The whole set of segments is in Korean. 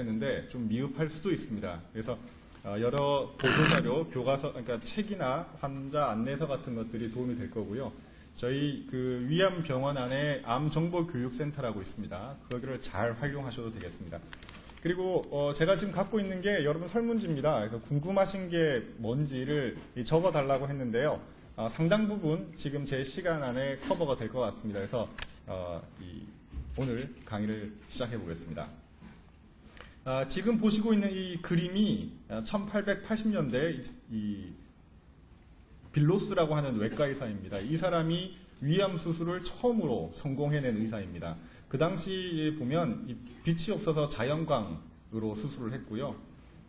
했는데 좀 미흡할 수도 있습니다. 그래서 어, 여러 보조자료, 교과서, 그러니까 책이나 환자 안내서 같은 것들이 도움이 될 거고요. 저희 그 위암 병원 안에 암 정보 교육센터라고 있습니다. 거기를 잘 활용하셔도 되겠습니다. 그리고 어, 제가 지금 갖고 있는 게 여러분 설문지입니다. 그래서 궁금하신 게 뭔지를 이 적어 달라고 했는데요. 어, 상당 부분 지금 제 시간 안에 커버가 될 것 같습니다. 그래서 어, 이 오늘 강의를 시작해 보겠습니다. 아, 지금 보시고 있는 이 그림이 1880년대 이 빌로스라고 하는 외과 의사입니다. 이 사람이 위암 수술을 처음으로 성공해낸 의사입니다. 그 당시에 보면 이 빛이 없어서 자연광으로 수술을 했고요.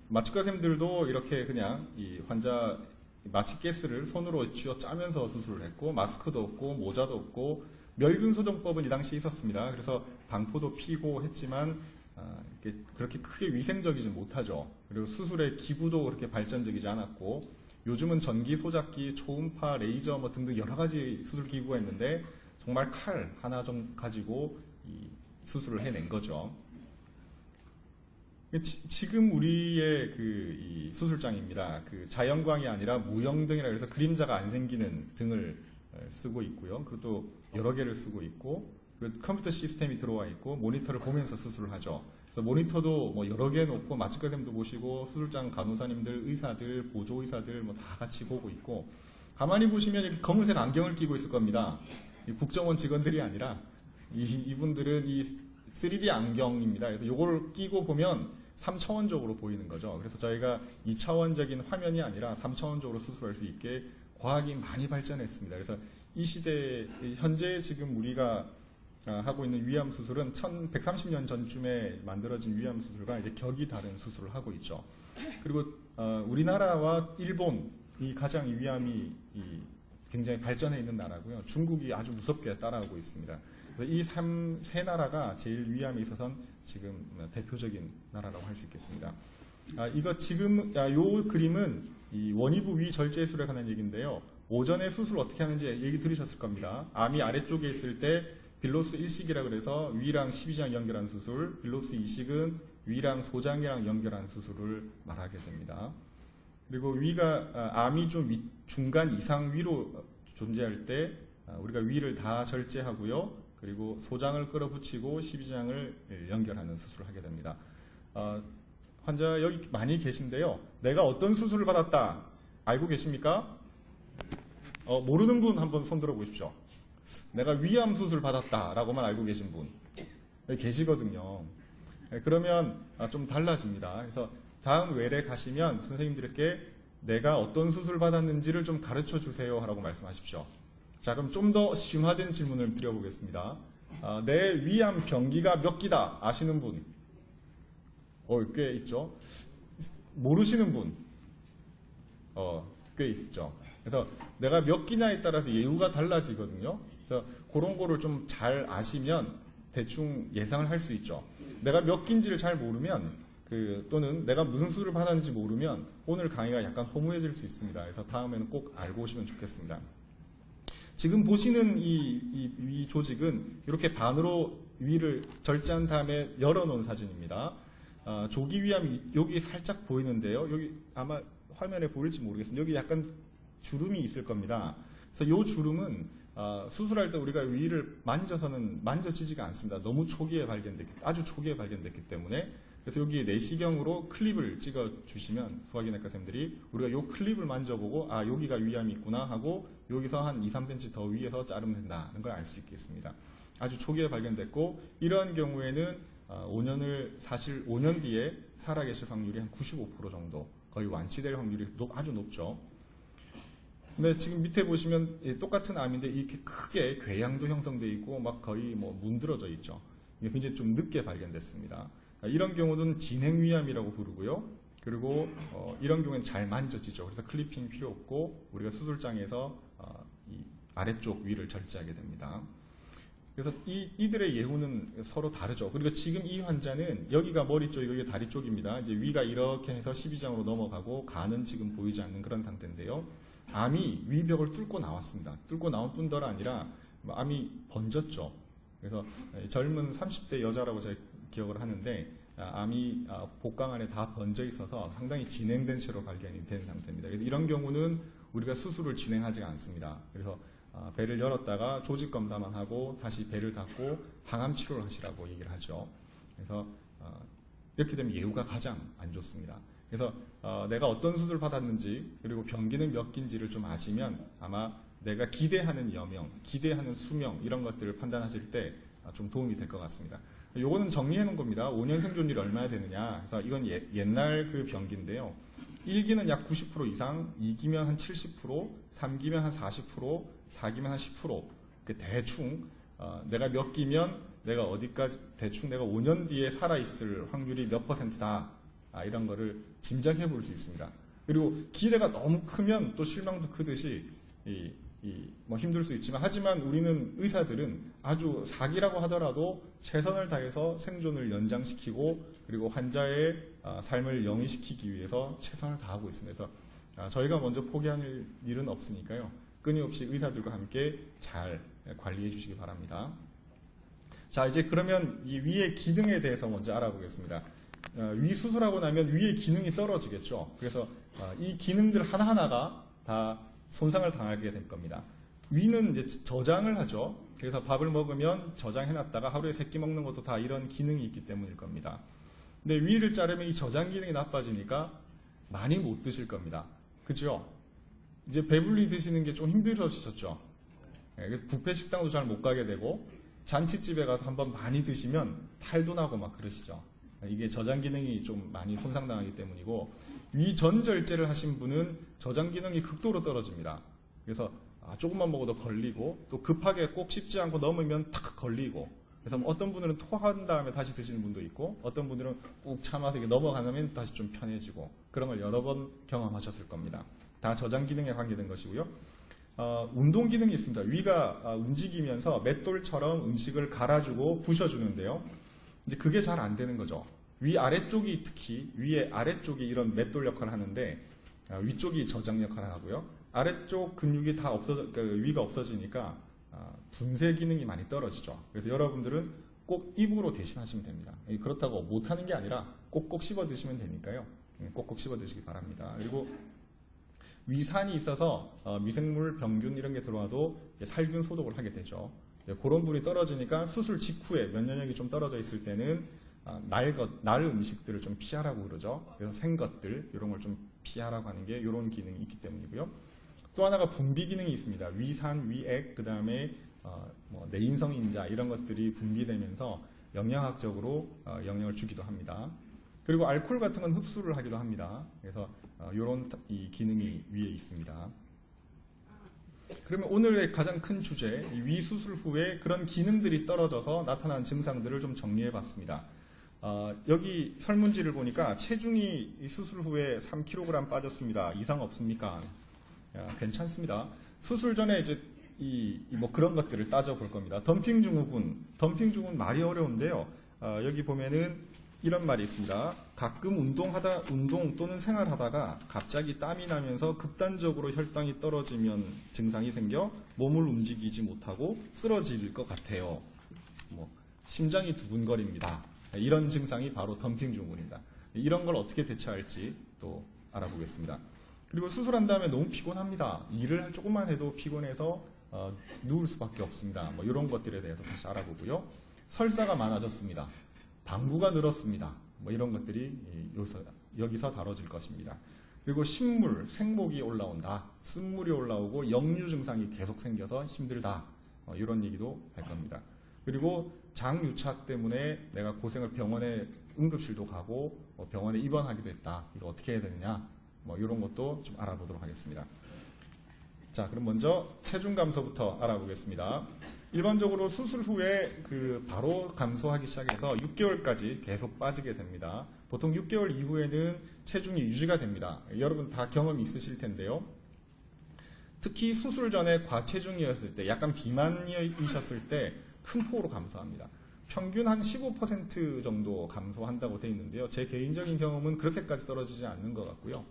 마취과 쌤들도 이렇게 그냥 이 환자 마취 가스를 손으로 쥐어 짜면서 수술을 했고 마스크도 없고 모자도 없고 멸균 소정법은 이 당시에 있었습니다. 그래서 방포도 피고 했지만 아, 그렇게 크게 위생적이지 못하죠. 그리고 수술의 기구도 그렇게 발전적이지 않았고 요즘은 전기 소작기, 초음파, 레이저 뭐 등등 여러 가지 수술 기구가 있는데 정말 칼 하나 좀 가지고 이 수술을 해낸 거죠. 지, 금 우리의 그이 수술장입니다. 그 자연광이 아니라 무형등이라 해서 그림자가 안 생기는 등을 어, 쓰고 있고요. 그리고 또 여러 개를 쓰고 있고 컴퓨터 시스템이 들어와 있고 모니터를 보면서 수술을 하죠. 그래서 모니터도 뭐 여러 개 놓고 마취과 쌤도 보시고 수술장 간호사님들, 의사들, 보조 의사들 뭐 다 같이 보고 있고 가만히 보시면 이렇게 검은색 안경을 끼고 있을 겁니다. 이 국정원 직원들이 아니라 이, 이분들은 이 3D 안경입니다. 그래서 이걸 끼고 보면 3차원적으로 보이는 거죠. 그래서 저희가 2차원적인 화면이 아니라 3차원적으로 수술할 수 있게 과학이 많이 발전했습니다. 그래서 이 시대 현재 지금 우리가 아, 하고 있는 위암 수술은 1130년 전쯤에 만들어진 위암 수술과 이제 격이 다른 수술을 하고 있죠. 그리고 어, 우리나라와 일본이 가장 위암이 굉장히 발전해 있는 나라고요. 중국이 아주 무섭게 따라오고 있습니다. 이세 나라가 제일 위암에 있어서는 지금 대표적인 나라라고 할 수 있겠습니다. 아, 이거 지금 아, 요 그림은 이 원위부 위 절제술에 관한 얘기인데요. 오전에 수술 어떻게 하는지 얘기 들으셨을 겁니다. 암이 아래쪽에 있을 때 빌로스 1식이라 그래서 위랑 12장 연결한 수술, 빌로스 2식은 위랑 소장이랑 연결한 수술을 말하게 됩니다. 그리고 위가 아, 암이 좀 위, 중간 이상 위로 존재할 때 아, 우리가 위를 다 절제하고요. 그리고 소장을 끌어붙이고 12장을 연결하는 수술을 하게 됩니다. 어, 환자 여기 많이 계신데요. 내가 어떤 수술을 받았다 알고 계십니까? 어, 모르는 분 한번 손 들어 보십시오. 내가 위암 수술 받았다라고만 알고 계신 분 계시거든요. 네, 그러면 아, 좀 달라집니다. 그래서 다음 외래 가시면 선생님들께 내가 어떤 수술 받았는지를 좀 가르쳐 주세요 하라고 말씀하십시오. 자, 그럼 좀 더 심화된 질문을 드려보겠습니다. 아, 내 위암 병기가 몇 기다 아시는 분? 어, 꽤 있죠. 모르시는 분? 어, 꽤 있죠. 그래서 내가 몇 기냐에 따라서 예후가 달라지거든요. 그래서 그런 거를 좀 잘 아시면 대충 예상을 할 수 있죠. 내가 몇 기인지를 잘 모르면 그 또는 내가 무슨 수를 받았는지 모르면 오늘 강의가 약간 허무해질 수 있습니다. 그래서 다음에는 꼭 알고 오시면 좋겠습니다. 지금 보시는 이, 이, 이 조직은 이렇게 반으로 위를 절제한 다음에 열어놓은 사진입니다. 아, 조기 위암 여기 살짝 보이는데요. 여기 아마 화면에 보일지 모르겠습니다. 여기 약간 주름이 있을 겁니다. 그래서 이 주름은 어, 수술할 때 우리가 위를 만져서는 만져지지가 않습니다. 너무 초기에 발견됐기 아주 초기에 발견됐기 때문에 그래서 여기 내시경으로 클립을 찍어 주시면 소화기내과 선생님들이 우리가 이 클립을 만져보고 아 여기가 위암이 있구나 하고 여기서 한 2, 3cm 더 위에서 자르면 된다는 걸 알 수 있겠습니다. 아주 초기에 발견됐고 이런 경우에는 5년을 어, 사실 5년 뒤에 살아계실 확률이 한 95% 정도 거의 완치될 확률이 아주 높죠. 근데 지금 밑에 보시면 똑같은 암인데 이렇게 크게 궤양도 형성되어 있고 막 거의 뭐 문드러져 있죠. 이게 굉장히 좀 늦게 발견됐습니다. 이런 경우는 진행 위암이라고 부르고요. 그리고 어, 이런 경우는 잘 만져지죠. 그래서 클리핑 필요 없고 우리가 수술장에서 어, 이 아래쪽 위를 절제하게 됩니다. 그래서 이, 이들의 예후는 서로 다르죠. 그리고 지금 이 환자는 여기가 머리 쪽, 여기가 다리 쪽입니다. 이제 위가 이렇게 해서 12장으로 넘어가고 간은 지금 보이지 않는 그런 상태인데요. 암이 위벽을 뚫고 나왔습니다. 뚫고 나온 뿐더러 아니라 암이 번졌죠. 그래서 젊은 30대 여자라고 제가 기억을 하는데 아, 암이 아, 복강 안에 다 번져 있어서 상당히 진행된 채로 발견이 된 상태입니다. 그래서 이런 경우는 우리가 수술을 진행하지 않습니다. 그래서 아, 배를 열었다가 조직 검사만 하고 다시 배를 닫고 항암 치료를 하시라고 얘기를 하죠. 그래서 어, 이렇게 되면 예후가 가장 안 좋습니다. 그래서 어, 내가 어떤 수술을 받았는지 그리고 병기는 몇 기인지를 좀 아시면 아마 내가 기대하는 여명, 기대하는 수명 이런 것들을 판단하실 때 좀 도움이 될 것 같습니다. 요거는 정리해 놓은 겁니다. 5년 생존율이 얼마나 되느냐. 그래서 이건 예- 옛날 그 병기인데요. 1기는 약 90% 이상, 2기면 한 70%, 3기면 한 40%, 4기면 한 10%. 그 대충 어, 내가 몇 기면 내가 어디까지 대충 내가 5년 뒤에 살아 있을 확률이 몇 퍼센트다. 아, 이런 거를 짐작해 볼 수 있습니다. 그리고 기대가 너무 크면 또 실망도 크듯이 이, 이, 뭐 힘들 수 있지만 하지만 우리는 의사들은 아주 사기라고 하더라도 최선을 다해서 생존을 연장시키고 그리고 환자의 아, 삶을 영위시키기 위해서 최선을 다하고 있습니다. 그래서 아, 저희가 먼저 포기할 일은 없으니까요. 끊임없이 의사들과 함께 잘 관리해 주시기 바랍니다. 자, 이제 그러면 이 위의 기능에 대해서 먼저 알아보겠습니다. 어, 위 수술하고 나면 위의 기능이 떨어지겠죠. 그래서 어, 이 기능들 하나하나가 다 손상을 당하게 될 겁니다. 위는 이제 저장을 하죠. 그래서 밥을 먹으면 저장해놨다가 하루에 세 끼 먹는 것도 다 이런 기능이 있기 때문일 겁니다. 근데 위를 자르면 이 저장 기능이 나빠지니까 많이 못 드실 겁니다. 그죠? 이제 배불리 드시는 게 좀 힘들어지셨죠? 예, 그래서 뷔페 식당도 잘 못 가게 되고 잔치집에 가서 한번 많이 드시면 탈도 나고 막 그러시죠. 이게 저장 기능이 좀 많이 손상당하기 때문이고 위전 절제를 하신 분은 저장 기능이 극도로 떨어집니다. 그래서 아, 조금만 먹어도 걸리고 또 급하게 꼭 씹지 않고 넘으면 탁 걸리고 그래서 뭐 어떤 분들은 토한 다음에 다시 드시는 분도 있고 어떤 분들은 꾹 참아서 이게 넘어가면 다시 좀 편해지고 그런 걸 여러 번 경험하셨을 겁니다. 다 저장 기능에 관계된 것이고요. 어, 운동 기능이 있습니다. 위가 어, 움직이면서 맷돌처럼 음식을 갈아주고 부셔주는데요. 이제 그게 잘 안 되는 거죠. 위 아래쪽이 특히 위에 아래쪽이 이런 맷돌 역할을 하는데 어, 위쪽이 저장 역할을 하고요. 아래쪽 근육이 다 없어져 그 위가 없어지니까 어, 분쇄 기능이 많이 떨어지죠. 그래서 여러분들은 꼭 입으로 대신하시면 됩니다. 예, 그렇다고 못하는 게 아니라 꼭꼭 씹어 드시면 되니까요. 예, 꼭꼭 씹어 드시기 바랍니다. 그리고 위산이 있어서 어, 미생물, 병균 이런 게 들어와도 살균 소독을 하게 되죠. 이제 그런 분이 떨어지니까 수술 직후에 면역력이 좀 떨어져 있을 때는 아, 날 것, 날 음식들을 좀 피하라고 그러죠. 그래서 생 것들 이런 걸 좀 피하라고 하는 게 이런 기능이 있기 때문이고요. 또 하나가 분비 기능이 있습니다. 위산, 위액, 그 다음에 어, 뭐 내인성 인자 이런 것들이 분비되면서 영양학적으로 어, 영향을 주기도 합니다. 그리고 알코올 같은 건 흡수를 하기도 합니다. 그래서 이런 이 기능이 위에 있습니다. 그러면 오늘의 가장 큰 주제, 이위 수술 후에 그런 기능들이 떨어져서 나타난 증상들을 좀 정리해 봤습니다. 어, 여기 설문지를 보니까 체중이 이 수술 후에 3kg 빠졌습니다. 이상 없습니까? 야, 괜찮습니다. 수술 전에 이제 이뭐 그런 것들을 따져 볼 겁니다. 덤핑 증후군, 덤핑 증후군 말이 어려운데요. 어, 여기 보면은 이런 말이 있습니다. 가끔 운동하다 운동 또는 생활하다가 갑자기 땀이 나면서 극단적으로 혈당이 떨어지면 증상이 생겨 몸을 움직이지 못하고 쓰러질 것 같아요. 뭐 심장이 두근거립니다. 이런 증상이 바로 덤핑 증후군입니다. 이런 걸 어떻게 대처할지 또 알아보겠습니다. 그리고 수술한 다음에 너무 피곤합니다. 일을 조금만 해도 피곤해서 어, 누울 수밖에 없습니다. 뭐 이런 것들에 대해서 다시 알아보고요. 설사가 많아졌습니다. 방구가 늘었습니다. 뭐 이런 것들이 여기서, 다뤄질 것입니다. 그리고 식물, 생목이 올라온다. 쓴물이 올라오고 역류 증상이 계속 생겨서 힘들다. 어, 이런 얘기도 할 겁니다. 그리고 장유착 때문에 내가 고생을 병원에 응급실도 가고 뭐 병원에 입원하기도 했다. 이거 어떻게 해야 되느냐? 뭐 이런 것도 좀 알아보도록 하겠습니다. 자, 그럼 먼저 체중 감소부터 알아보겠습니다. 일반적으로 수술 후에 그 바로 감소하기 시작해서 6개월까지 계속 빠지게 됩니다. 보통 6개월 이후에는 체중이 유지가 됩니다. 여러분 다 경험이 있으실 텐데요. 특히 수술 전에 과체중이었을 때, 약간 비만이셨을 때 큰 폭으로 감소합니다. 평균 한 15% 정도 감소한다고 되어 있는데요. 제 개인적인 경험은 그렇게까지 떨어지지 않는 것 같고요.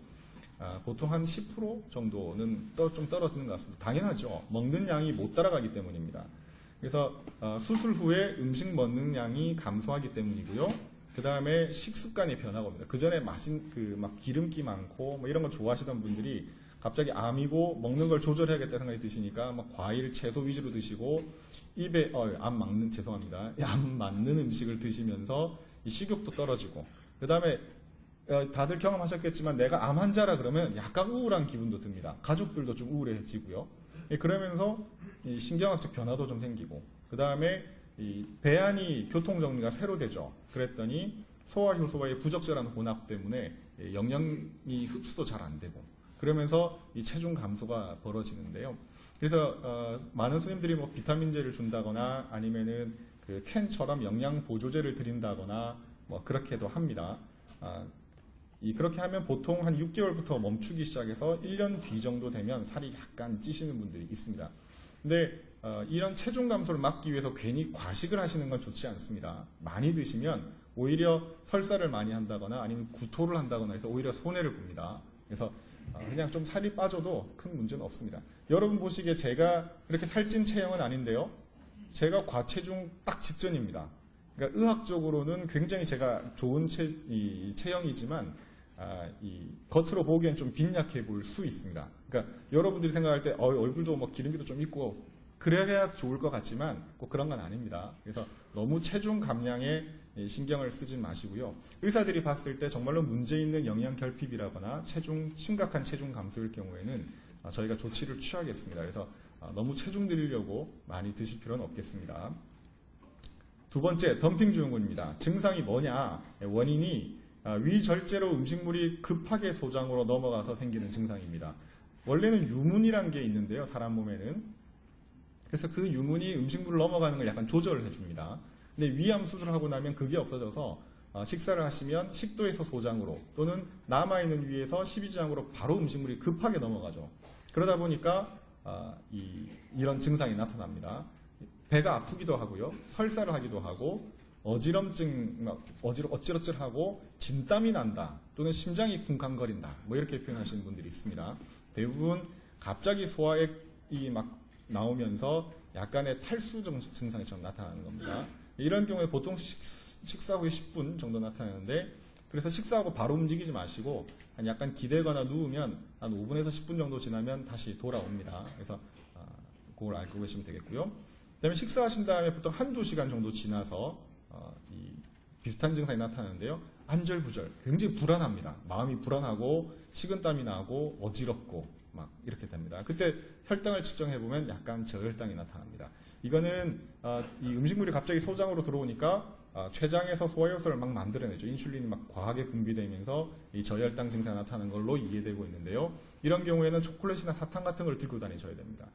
아, 보통 한 10% 정도는 떠, 좀 떨어지는 것 같습니다. 당연하죠. 먹는 양이 못 따라가기 때문입니다. 그래서 어, 수술 후에 음식 먹는 양이 감소하기 때문이고요. 그 다음에 식습관의 변화가 옵니다. 그 전에 마신 그 막 기름기 많고 뭐 이런 거 좋아하시던 분들이 갑자기 암이고 먹는 걸 조절해야겠다 생각이 드시니까 막 과일, 채소 위주로 드시고 입에 어, 안 맞는 죄송합니다. 안 맞는 음식을 드시면서 이 식욕도 떨어지고 그 다음에 어, 다들 경험하셨겠지만 내가 암 환자라 그러면 약간 우울한 기분도 듭니다. 가족들도 좀 우울해지고요. 예, 그러면서 이 신경학적 변화도 좀 생기고 그 다음에 이 배안이 교통 정리가 새로 되죠. 그랬더니 소화 효소와의 부적절한 혼합 때문에 예, 영양이 흡수도 잘 안 되고 그러면서 이 체중 감소가 벌어지는데요. 그래서 어, 많은 스님들이 뭐 비타민제를 준다거나 아니면은 그 캔처럼 영양 보조제를 드린다거나 뭐 그렇게도 합니다. 아, 이 그렇게 하면 보통 한 6개월부터 멈추기 시작해서 1년 뒤 정도 되면 살이 약간 찌시는 분들이 있습니다. 근데 어, 이런 체중 감소를 막기 위해서 괜히 과식을 하시는 건 좋지 않습니다. 많이 드시면 오히려 설사를 많이 한다거나 아니면 구토를 한다거나 해서 오히려 손해를 봅니다. 그래서 어, 그냥 좀 살이 빠져도 큰 문제는 없습니다. 여러분 보시기에 제가 그렇게 살찐 체형은 아닌데요. 제가 과체중 딱 직전입니다. 그러니까 의학적으로는 굉장히 제가 좋은 체, 이, 체형이지만 아, 이 겉으로 보기엔 좀 빈약해 보일 수 있습니다. 그러니까 여러분들이 생각할 때 어, 얼굴도 뭐 기름기도 좀 있고 그래야 좋을 것 같지만 꼭 그런 건 아닙니다. 그래서 너무 체중 감량에 신경을 쓰지 마시고요. 의사들이 봤을 때 정말로 문제 있는 영양 결핍이라거나 체중 심각한 체중 감소일 경우에는 아, 저희가 조치를 취하겠습니다. 그래서 아, 너무 체중 들이려고 많이 드실 필요는 없겠습니다. 두 번째 덤핑 증후군입니다. 증상이 뭐냐? 원인이 아, 위절제로 음식물이 급하게 소장으로 넘어가서 생기는 증상입니다. 원래는 유문이란 게 있는데요. 사람 몸에는. 그래서 그 유문이 음식물을 넘어가는 걸 약간 조절을 해줍니다. 근데 위암 수술을 하고 나면 그게 없어져서 아, 식사를 하시면 식도에서 소장으로 또는 남아있는 위에서 십이지장으로 바로 음식물이 급하게 넘어가죠. 그러다 보니까 아, 이, 이런 증상이 나타납니다. 배가 아프기도 하고요. 설사를 하기도 하고 어지럼증, 어지러, 어찌러찌하고 진땀이 난다 또는 심장이 쿵쾅거린다 뭐 이렇게 표현하시는 분들이 있습니다. 대부분 갑자기 소화액이 막 나오면서 약간의 탈수 증상처럼 나타나는 겁니다. 이런 경우에 보통 식, 사 후에 10분 정도 나타나는데 그래서 식사하고 바로 움직이지 마시고 한 약간 기대거나 누우면 한 5분에서 10분 정도 지나면 다시 돌아옵니다. 그래서 아, 그걸 알고 계시면 되겠고요. 그다음에 식사하신 다음에 보통 한두 시간 정도 지나서 어, 이 비슷한 증상이 나타나는데요. 안절부절, 굉장히 불안합니다. 마음이 불안하고 식은땀이 나고 어지럽고 막 이렇게 됩니다. 그때 혈당을 측정해 보면 약간 저혈당이 나타납니다. 이거는 어, 이 음식물이 갑자기 소장으로 들어오니까 어, 췌장에서 소화효소를 막 만들어내죠. 인슐린이 막 과하게 분비되면서 이 저혈당 증상이 나타나는 걸로 이해되고 있는데요. 이런 경우에는 초콜릿이나 사탕 같은 걸 들고 다니셔야 됩니다.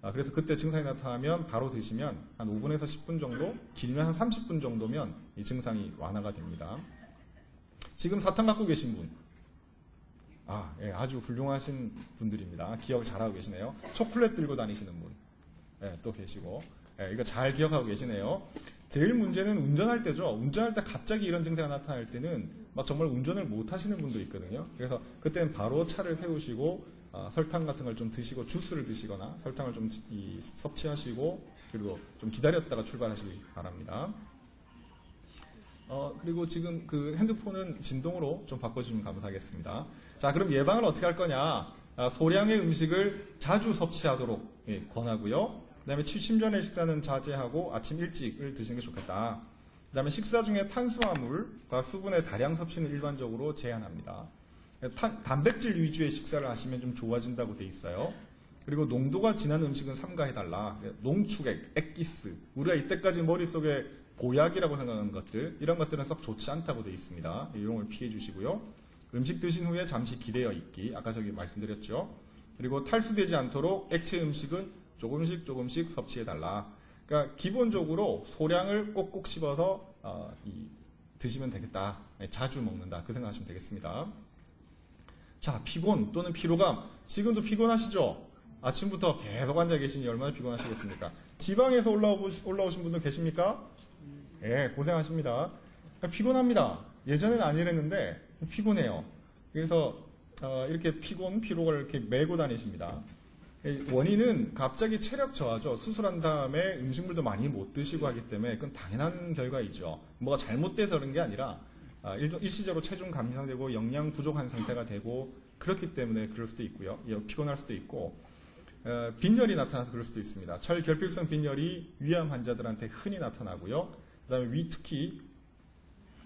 아, 그래서 그때 증상이 나타나면 바로 드시면 한 5분에서 10분 정도, 길면 한 30분 정도면 이 증상이 완화가 됩니다. 지금 사탕 갖고 계신 분. 아, 예, 아주 훌륭하신 분들입니다. 기억 잘하고 계시네요. 초콜릿 들고 다니시는 분. 예, 또 계시고. 예, 이거 잘 기억하고 계시네요. 제일 문제는 운전할 때죠. 운전할 때 갑자기 이런 증세가 나타날 때는 막 정말 운전을 못 하시는 분도 있거든요. 그래서 그때는 바로 차를 세우시고 어, 설탕 같은 걸 좀 드시고 주스를 드시거나 설탕을 좀 이, 섭취하시고 그리고 좀 기다렸다가 출발하시기 바랍니다. 어, 그리고 지금 그 핸드폰은 진동으로 좀 바꿔주시면 감사하겠습니다. 자, 그럼 예방을 어떻게 할 거냐? 아, 소량의 음식을 자주 섭취하도록 예, 권하고요. 그 다음에 취침 전에 식사는 자제하고 아침 일찍을 드시는 게 좋겠다. 그 다음에 식사 중에 탄수화물과 수분의 다량 섭취는 일반적으로 제한합니다. 단백질 위주의 식사를 하시면 좀 좋아진다고 돼 있어요. 그리고 농도가 진한 음식은 삼가해달라. 농축액, 액기스. 우리가 이때까지 머릿속에 보약이라고 생각하는 것들, 이런 것들은 썩 좋지 않다고 돼 있습니다. 이런 걸 피해 주시고요. 음식 드신 후에 잠시 기대어 있기. 아까 저기 말씀드렸죠. 그리고 탈수되지 않도록 액체 음식은 조금씩 조금씩 섭취해달라. 그러니까 기본적으로 소량을 꼭꼭 씹어서 어, 드시면 되겠다. 네, 자주 먹는다. 그 생각하시면 되겠습니다. 자, 피곤 또는 피로감. 지금도 피곤하시죠? 아침부터 계속 앉아 계시니 얼마나 피곤하시겠습니까? 지방에서 올라오, 올라오신 분들 계십니까? 예, 고생하십니다. 피곤합니다. 예전에는 안 이랬는데 피곤해요. 그래서 어, 이렇게 피곤, 피로가 이렇게 메고 다니십니다. 원인은 갑자기 체력 저하죠. 수술한 다음에 음식물도 많이 못 드시고 하기 때문에 그건 당연한 결과이죠. 뭐가 잘못돼서 그런 게 아니라 아, 일- 일시적으로 체중 감량되고 영양 부족한 상태가 되고 그렇기 때문에 그럴 수도 있고요. 예, 피곤할 수도 있고 어, 빈혈이 나타나서 그럴 수도 있습니다. 철결핍성 빈혈이 위암 환자들한테 흔히 나타나고요. 그 다음에 위 특히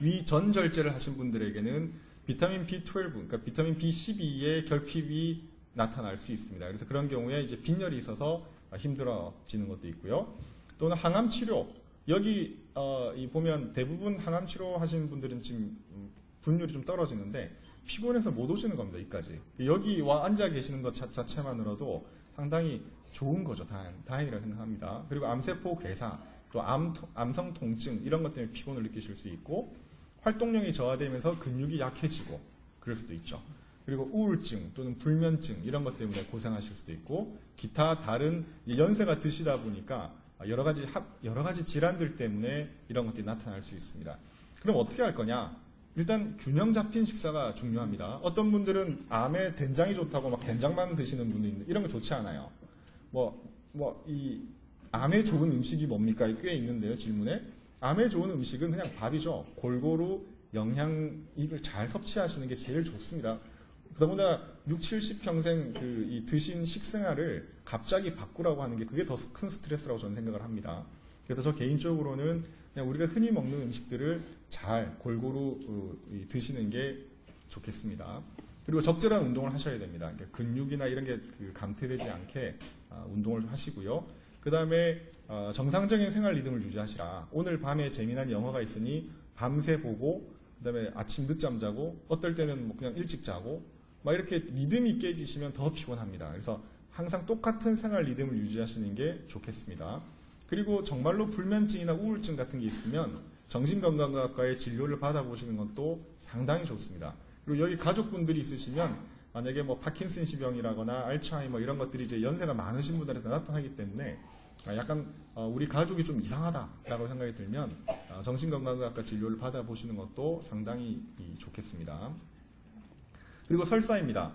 위 전절제를 하신 분들에게는 비타민 B12, 그러니까 비타민 B12의 결핍이 나타날 수 있습니다. 그래서 그런 경우에 이제 빈혈이 있어서 힘들어지는 것도 있고요. 또는 항암 치료 여기 어, 이 보면 대부분 항암 치료 하시는 분들은 지금 음, 분율이 좀 떨어지는데 피곤해서 못 오시는 겁니다. 여기까지 여기 와 앉아 계시는 것 자, 자체만으로도 상당히 좋은 거죠. 다행, 다행 이라고 생각합니다. 그리고 암세포 괴사 또 암, 암성 통증 이런 것 때문에 피곤을 느끼실 수 있고 활동량이 저하되면서 근육이 약해지고 그럴 수도 있죠. 그리고 우울증 또는 불면증 이런 것 때문에 고생하실 수도 있고 기타 다른 이 연세가 드시다 보니까 여러 가지 합- 여러 가지 질환들 때문에 이런 것들이 나타날 수 있습니다. 그럼 어떻게 할 거냐? 일단 균형 잡힌 식사가 중요합니다. 어떤 분들은 암에 된장이 좋다고 막 된장만 드시는 분도 있는데 이런 거 좋지 않아요. 뭐 뭐 이 암에 좋은 음식이 뭡니까? 꽤 있는데요 질문에 암에 좋은 음식은 그냥 밥이죠. 골고루 영양을 잘 섭취하시는 게 제일 좋습니다. 그보다 6, 70평생 그 이 드신 식생활을 갑자기 바꾸라고 하는 게 그게 더 큰 스트레스라고 저는 생각을 합니다. 그래서 저 개인적으로는 그냥 우리가 흔히 먹는 음식들을 잘 골고루 어, 이 드시는 게 좋겠습니다. 그리고 적절한 운동을 하셔야 됩니다. 그러니까 근육이나 이런 게그 감퇴되지 않게 아, 운동을 하시고요. 그 다음에 정상적인 생활 리듬을 유지하시라. 오늘 밤에 재미난 영화가 있으니 밤새 보고 그 다음에 아침 늦잠 자고 어떨 때는 뭐 그냥 일찍 자고 막 이렇게 리듬이 깨지시면 더 피곤합니다. 그래서 항상 똑같은 생활 리듬을 유지하시는 게 좋겠습니다. 그리고 정말로 불면증이나 우울증 같은 게 있으면 정신건강의학과의 진료를 받아보시는 것도 상당히 좋습니다. 그리고 여기 가족분들이 있으시면 만약에 뭐 파킨슨 지병이라거나 알츠하이머 이런 것들이 이제 연세가 많으신 분들한테 나타나기 때문에 아, 약간 어, 우리 가족이 좀 이상하다라고 생각이 들면 어, 정신건강의학과 진료를 받아보시는 것도 상당히 이, 좋겠습니다. 그리고 설사입니다.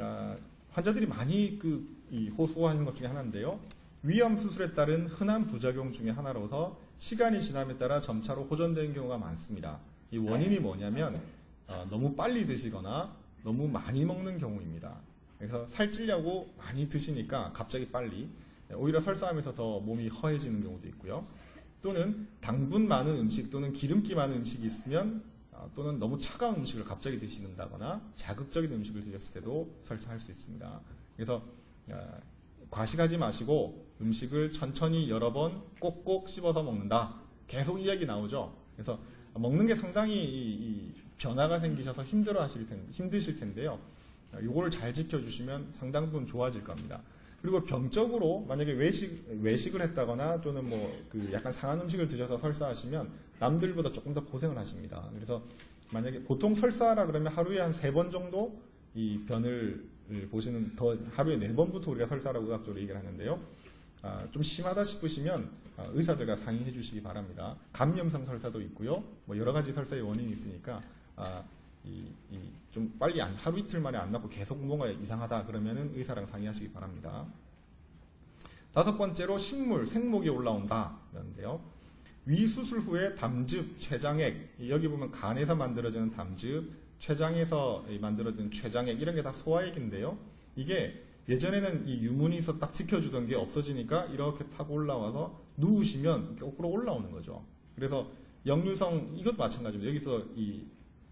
아, 환자들이 많이 그, 이 호소하는 것 중에 하나인데요. 위암 수술에 따른 흔한 부작용 중에 하나로서 시간이 지남에 따라 점차로 호전되는 경우가 많습니다. 이 원인이 뭐냐면 어, 너무 빨리 드시거나 너무 많이 먹는 경우입니다. 그래서 살찌려고 많이 드시니까 갑자기 빨리 오히려 설사하면서 더 몸이 허해지는 경우도 있고요. 또는 당분 많은 음식 또는 기름기 많은 음식이 있으면 아, 또는 너무 차가운 음식을 갑자기 드시는다거나 자극적인 음식을 드셨을 때도 설사할 수 있습니다. 그래서 아, 과식하지 마시고 음식을 천천히 여러 번 꼭꼭 씹어서 먹는다. 계속 이야기 나오죠. 그래서 먹는 게 상당히 변화가 생기셔서 힘들어 하실 텐 힘드실 텐데요. 이거를 잘 지켜주시면 상당 부분 좋아질 겁니다. 그리고 병적으로 만약에 외식, 외식을 했다거나 또는 뭐 그 약간 상한 음식을 드셔서 설사하시면 남들보다 조금 더 고생을 하십니다. 그래서 만약에 보통 설사라 그러면 하루에 한 세 번 정도 이 변을 보시는 더 하루에 네 번부터 우리가 설사라고 의학적으로 얘기를 하는데요. 아, 좀 심하다 싶으시면 아, 의사들과 상의해 주시기 바랍니다. 감염성 설사도 있고요. 뭐 여러 가지 설사의 원인이 있으니까 아, 이, 이, 좀 빨리 안, 하루 이틀 만에 안 낫고 계속 뭔가 이상하다 그러면은 의사랑 상의하시기 바랍니다. 다섯 번째로 식물, 생목이 올라온다. 이런데요. 위 수술 후에 담즙, 췌장액, 여기 보면 간에서 만들어지는 담즙, 췌장에서 만들어지는 췌장액, 이런 게 다 소화액인데요. 이게 예전에는 이 유문이서 딱 지켜주던 게 없어지니까 이렇게 타고 올라와서 누우시면 거꾸로 올라오는 거죠. 그래서 역류성, 이것도 마찬가지입니다. 여기서 이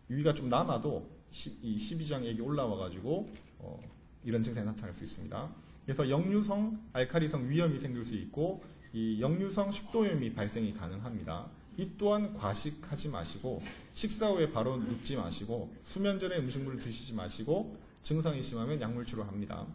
위가 좀 남아도 시- 이 12장액이 올라와가지고 어, 이런 증상이 나타날 수 있습니다. 그래서 역류성 알카리성 위염이 생길 수 있고 이 역류성 식도염이 발생이 가능합니다. 이 또한 과식하지 마시고 식사 후에 바로 눕지 마시고 수면 전에 음식물을 드시지 마시고 증상이 심하면 약물 치료합니다.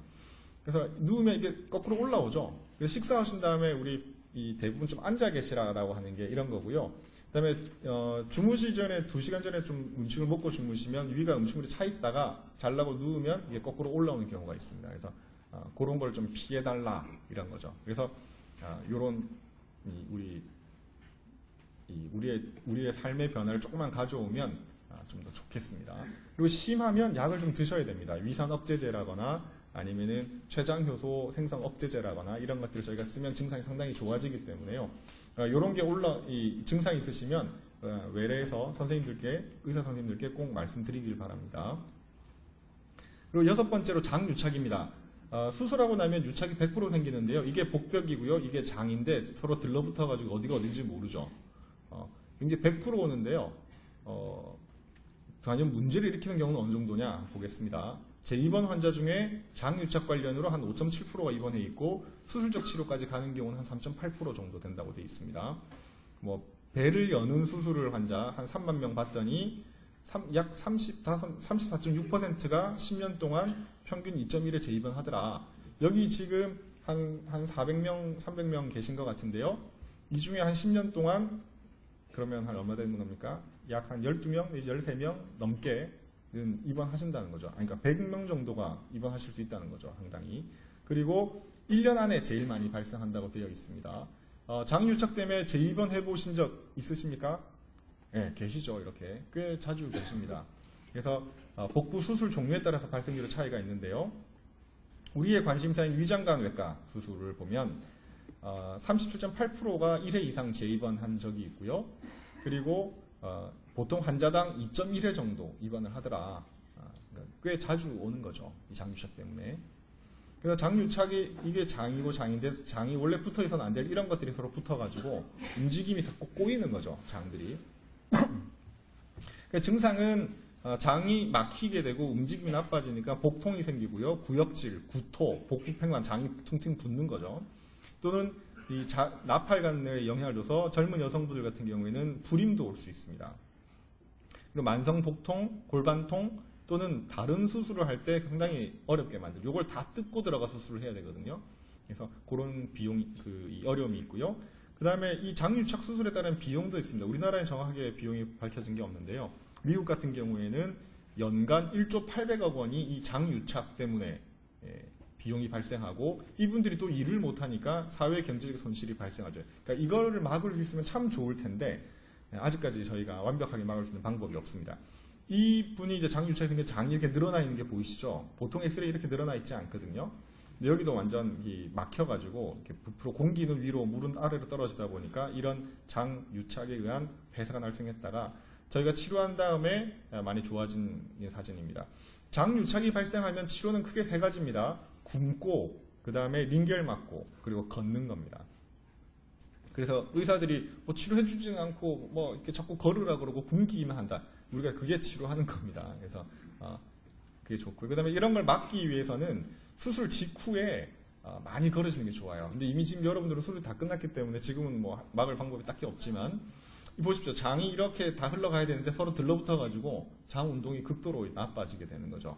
그래서 누우면 이게 거꾸로 올라오죠. 그래서 식사하신 다음에 우리 이 대부분 좀 앉아 계시라라고 하는 게 이런 거고요. 그다음에 어, 주무시 전에 2시간 전에 좀 음식을 먹고 주무시면 위가 음식물이 차 있다가 잘라고 누우면 이게 거꾸로 올라오는 경우가 있습니다. 그래서 어, 그런 걸 좀 피해 달라 이런 거죠. 그래서 어, 요런 이 우리 이 우리의 우리의 삶의 변화를 조금만 가져오면 아, 좀더 좋겠습니다. 그리고 심하면 약을 좀 드셔야 됩니다. 위산 억제제라거나 아니면은 췌장 효소 생성 억제제라거나 이런 것들을 저희가 쓰면 증상이 상당히 좋아지기 때문에요. 이런 게 올라 이 증상이 있으시면 어, 외래에서 선생님들께 의사 선생님들께 꼭 말씀드리길 바랍니다. 그리고 여섯 번째로 장유착입니다. 어, 수술하고 나면 유착이 100% 생기는데요. 이게 복벽이고요. 이게 장인데 서로 들러붙어 가지고 어디가 어딘지 모르죠. 어, 굉장히 100% 오는데요. 어, 과연 문제를 일으키는 경우는 어느 정도냐 보겠습니다. 제 입원 환자 중에 장유착 관련으로 한 5.7%가 입원해 있고 수술적 치료까지 가는 경우는 한 3.8% 정도 된다고 되어 있습니다. 뭐 배를 여는 수술을 환자 한 3만 명 봤더니 삼- 약 34.6%가 10년 동안 평균 2.1에 재입원 하더라. 여기 지금 한, 한 400명, 300명 계신 것 같은데요. 이 중에 한 10년 동안 그러면 한 얼마 되는 겁니까? 약 한 12명 내지 13명 넘게 입원하신다는 거죠. 그러니까 100명 정도가 입원하실 수 있다는 거죠. 상당히. 그리고 1년 안에 제일 많이 발생한다고 되어 있습니다. 어, 장유착 때문에 재입원 해 보신 적 있으십니까? 네, 계시죠. 이렇게. 꽤 자주 계십니다. 그래서 어, 복부 수술 종류에 따라서 발생률의 차이가 있는데요. 우리의 관심사인 위장관 외과 수술을 보면 어, 37.8%가 1회 이상 재입원한 적이 있고요. 그리고 어, 보통 환자당 2.1회 정도 입원을 하더라. 아, 그러니까 꽤 자주 오는 거죠. 이 장유착 때문에. 그래서 장유착이 이게 장이고 장인데 장이 원래 붙어 있어는 안 될 이런 것들이 서로 붙어가지고 움직임이 자꾸 꼬이는 거죠. 장들이. 그 증상은 어, 장이 막히게 되고 움직임이 나빠지니까 복통이 생기고요. 구역질, 구토, 복부팽만 장이 퉁퉁 붓는 거죠. 또는 이 자- 나팔관에 영향을 줘서 젊은 여성분들 같은 경우에는 불임도 올 수 있습니다. 그리고 만성 복통, 골반통 또는 다른 수술을 할 때 상당히 어렵게 만들. 요걸 다 뜯고 들어가 수술을 해야 되거든요. 그래서 그런 비용 그이 어려움이 있고요. 그다음에 이 장유착 수술에 따른 비용도 있습니다. 우리나라에 정확하게 비용이 밝혀진 게 없는데요. 미국 같은 경우에는 연간 1조 800억 원이 이 장유착 때문에 예, 비용이 발생하고 이분들이 또 일을 못하니까 사회 경제적 손실이 발생하죠. 그러니까 이거를 막을 수 있으면 참 좋을 텐데 예, 아직까지 저희가 완벽하게 막을 수 있는 방법이 없습니다. 이 분이 이제 장유착이 생겨 장이 이렇게 늘어나 있는 게 보이시죠? 보통 엑스레이 이렇게 늘어나 있지 않거든요. 근데 여기도 완전 이 막혀가지고 이렇게 부풀어 공기는 위로 물은 아래로 떨어지다 보니까 이런 장유착에 의한 폐사가 발생했다가 저희가 치료한 다음에 많이 좋아진 사진입니다. 장유착이 발생하면 치료는 크게 세 가지입니다. 굶고, 그 다음에 링겔 맞고, 그리고 걷는 겁니다. 그래서 의사들이 뭐 치료해주지는 않고 뭐 이렇게 자꾸 걸으라 그러고 굶기기만 한다. 우리가 그게 치료하는 겁니다. 그래서 어, 그게 좋고요. 그다음에 이런 걸 막기 위해서는 수술 직후에 어, 많이 걸으시는 게 좋아요. 근데 이미 지금 여러분들은 수술이 다 끝났기 때문에 지금은 뭐 막을 방법이 딱히 없지만 이 보십시오. 장이 이렇게 다 흘러가야 되는데 서로 들러붙어 가지고 장 운동이 극도로 나빠지게 되는 거죠.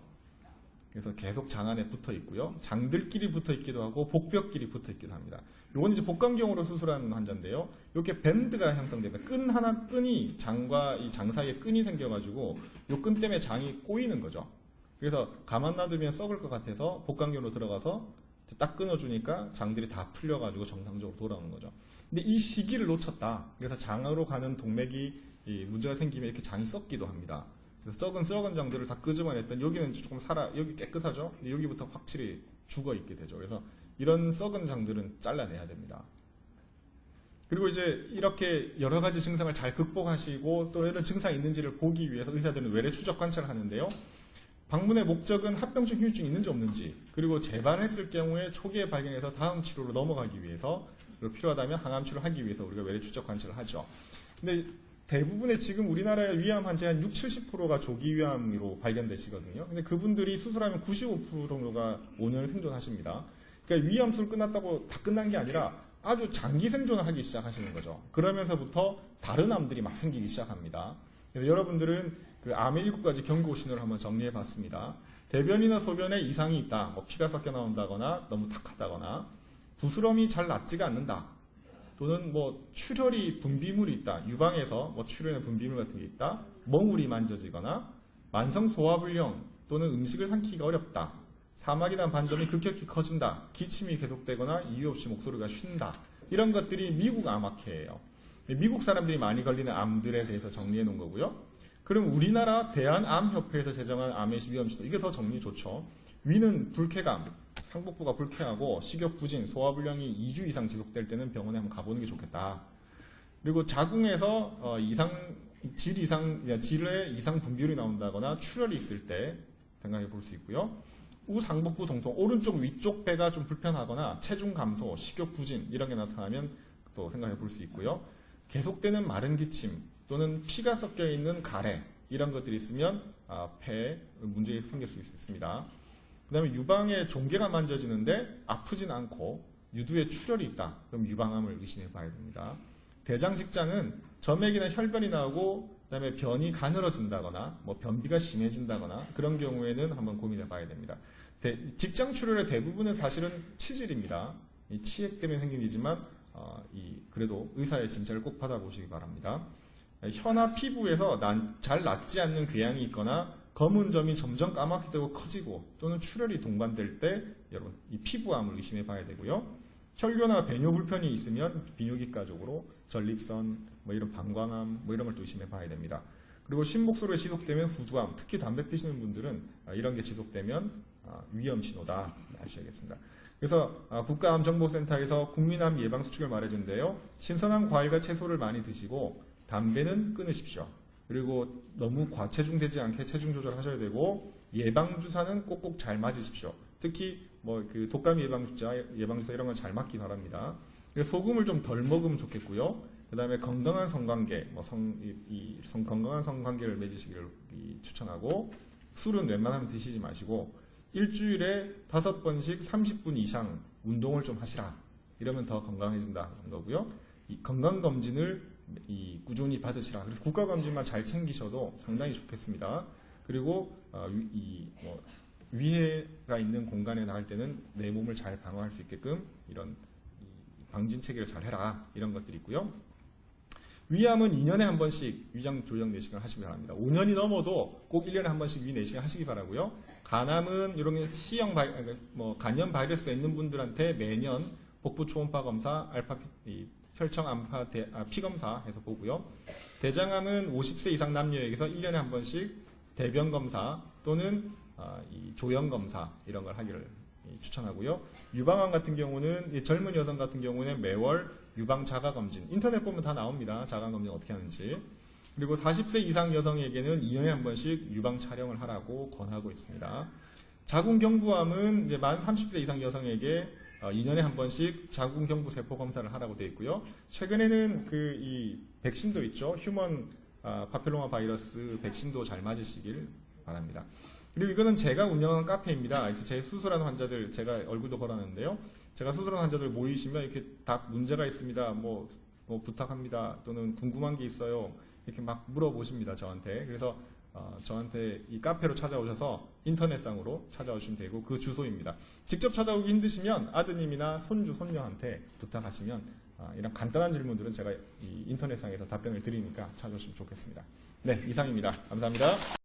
그래서 계속 장 안에 붙어 있고요. 장들끼리 붙어 있기도 하고 복벽끼리 붙어 있기도 합니다. 요건 이제 복강경으로 수술한 환자인데요. 이렇게 밴드가 형성됩니다. 끈 하나 끈이 장과 이 장 사이에 끈이 생겨가지고 요 끈 때문에 장이 꼬이는 거죠. 그래서 가만 놔두면 썩을 것 같아서 복강경으로 들어가서 딱 끊어주니까 장들이 다 풀려가지고 정상적으로 돌아오는 거죠. 근데 이 시기를 놓쳤다. 그래서 장으로 가는 동맥이 이 문제가 생기면 이렇게 장이 썩기도 합니다. 그래서 썩은 썩은 장들을 다 끄집어냈던 여기는 조금 살아 여기 깨끗하죠. 근데 여기부터 확실히 죽어 있게 되죠. 그래서 이런 썩은 장들은 잘라내야 됩니다. 그리고 이제 이렇게 여러 가지 증상을 잘 극복하시고 또 이런 증상이 있는지를 보기 위해서 의사들은 외래 추적 관찰을 하는데요. 방문의 목적은 합병증 후유증이 있는지 없는지 그리고 재발했을 경우에 초기에 발견해서 다음 치료로 넘어가기 위해서 필요하다면 항암 치료를 하기 위해서 우리가 외래 추적 관찰을 하죠. 근데 대부분의 지금 우리나라의 위암 환자의 한 60, 70%가 조기 위암으로 발견되시거든요. 근데 그분들이 수술하면 95% 정도가 5년을 생존하십니다. 그러니까 위암술 끝났다고 다 끝난 게 아니라 아주 장기 생존을 하기 시작하시는 거죠. 그러면서부터 다른 암들이 막 생기기 시작합니다. 그래서 여러분들은 그 암의 일곱 가지 경고 신호를 한번 정리해 봤습니다. 대변이나 소변에 이상이 있다. 뭐 피가 섞여 나온다거나 너무 탁하다거나 부스럼이 잘 낫지가 않는다. 또는 뭐 출혈이 분비물이 있다. 유방에서 뭐 출혈의 분비물 같은 게 있다. 멍울이 만져지거나 만성 소화불량 또는 음식을 삼키기가 어렵다. 대한 반점이 급격히 커진다. 기침이 계속되거나 이유 없이 목소리가 쉰다. 이런 것들이 미국 암학회예요. 미국 사람들이 많이 걸리는 암들에 대해서 정리해 놓은 거고요. 그럼 우리나라 대한암협회에서 제정한 암의 위험지도 이게 더 정리 좋죠. 위는 불쾌감, 상복부가 불쾌하고 식욕 부진, 소화불량이 2주 이상 지속될 때는 병원에 한번 가보는 게 좋겠다. 그리고 자궁에서 어, 이상 질 이상 질의 이상 분비율이 나온다거나 출혈이 있을 때 생각해 볼 수 있고요. 우상복부 동통, 오른쪽 위쪽 배가 좀 불편하거나 체중 감소, 식욕 부진 이런 게 나타나면 또 생각해 볼 수 있고요. 계속되는 마른 기침 또는 피가 섞여 있는 가래 이런 것들이 있으면 아, 폐에 문제 생길 수 있습니다. 그 다음에 유방의 종괴가 만져지는데 아프진 않고 유두에 출혈이 있다. 그럼 유방암을 의심해 봐야 됩니다. 대장 직장은 점액이나 혈변이 나오고 그다음에 변이 가늘어진다거나 뭐 변비가 심해진다거나 그런 경우에는 한번 고민해 봐야 됩니다. 대- 직장 출혈의 대부분은 사실은 치질입니다. 이 치액 때문에 생긴 일이지만 어, 이 그래도 의사의 진찰을 꼭 받아보시기 바랍니다. 혀나 피부에서 난, 잘 낫지 않는 궤양이 있거나 검은 점이 점점 까맣게 되고 커지고 또는 출혈이 동반될 때 여러분 이 피부암을 의심해 봐야 되고요. 혈뇨나 배뇨 불편이 있으면 비뇨기과 쪽으로 전립선 뭐 이런 방광암 뭐 이런 걸 또 의심해 봐야 됩니다. 그리고 심목소리가 지속되면 후두암, 특히 담배 피시는 분들은 아, 이런 게 지속되면 아, 위험 신호다 아셔야겠습니다. 그래서 아, 국가암정보센터에서 국민암 예방 수칙을 말해준대요. 신선한 과일과 채소를 많이 드시고 담배는 끊으십시오. 그리고 너무 과체중되지 않게 체중 조절하셔야 되고 예방 주사는 꼭꼭 잘 맞으십시오. 특히 뭐 그 독감 예방 주사, 예방 주사 이런 건 잘 맞기 바랍니다. 소금을 좀 덜 먹으면 좋겠고요. 그 다음에 건강한 성관계, 뭐 성, 이, 이 성- 건강한 성관계를 맺으시기를 이 추천하고 술은 웬만하면 드시지 마시고 일주일에 다섯 번씩 30분 이상 운동을 좀 하시라. 이러면 더 건강해진다는 거고요. 이 건강 검진을 이 꾸준히 받으시라. 그래서 국가 검진만 잘 챙기셔도 상당히 좋겠습니다. 그리고 어, 위- 이 뭐, 위해가 있는 공간에 나갈 때는 내 몸을 잘 방어할 수 있게끔 이런 이 방진 체계를 잘 해라. 이런 것들이 있고요. 위암은 2년에 한 번씩 위장 조정 내시경을 하시기 바랍니다. 5년이 넘어도 꼭 1년에 한 번씩 위 내시경 하시기 바라고요. 간암은 이런 게 C형 바이, 뭐 간염 바이러스가 있는 분들한테 매년 복부 초음파 검사, 알파 피, 이 혈청 암파 대- 아, 피 검사해서 보고요. 대장암은 50세 이상 남녀에게서 1년에 한 번씩 대변 검사 또는 아, 이 조형 검사 이런 걸 하기를 이 추천하고요. 유방암 같은 경우는 이 젊은 여성 같은 경우는 매월 유방 자가 검진 인터넷 보면 다 나옵니다. 자가 검진 어떻게 하는지. 그리고 40세 이상 여성에게는 2년에 한 번씩 유방 촬영을 하라고 권하고 있습니다. 자궁경부암은 이제 만 30세 이상 여성에게 어, 2년에 한 번씩 자궁경부 세포 검사를 하라고 되어 있고요. 최근에는 그 이 백신도 있죠. 휴먼 아, 파필로마 바이러스 백신도 잘 맞으시길 바랍니다. 그리고 이거는 제가 운영하는 카페입니다. 이제 제 수술한 환자들 제가 얼굴도 걸어놨는데요. 제가 수술한 환자들 모이시면 이렇게 다 문제가 있습니다. 뭐, 뭐 부탁합니다. 또는 궁금한 게 있어요. 이렇게 막 물어보십니다. 저한테. 그래서 어, 저한테 이 카페로 찾아오셔서 인터넷상으로 찾아오시면 되고 그 주소입니다. 직접 찾아오기 힘드시면 아드님이나 손주, 손녀한테 부탁하시면 아, 이런 간단한 질문들은 제가 이 인터넷상에서 답변을 드리니까 찾아오시면 좋겠습니다. 네, 이상입니다. 감사합니다.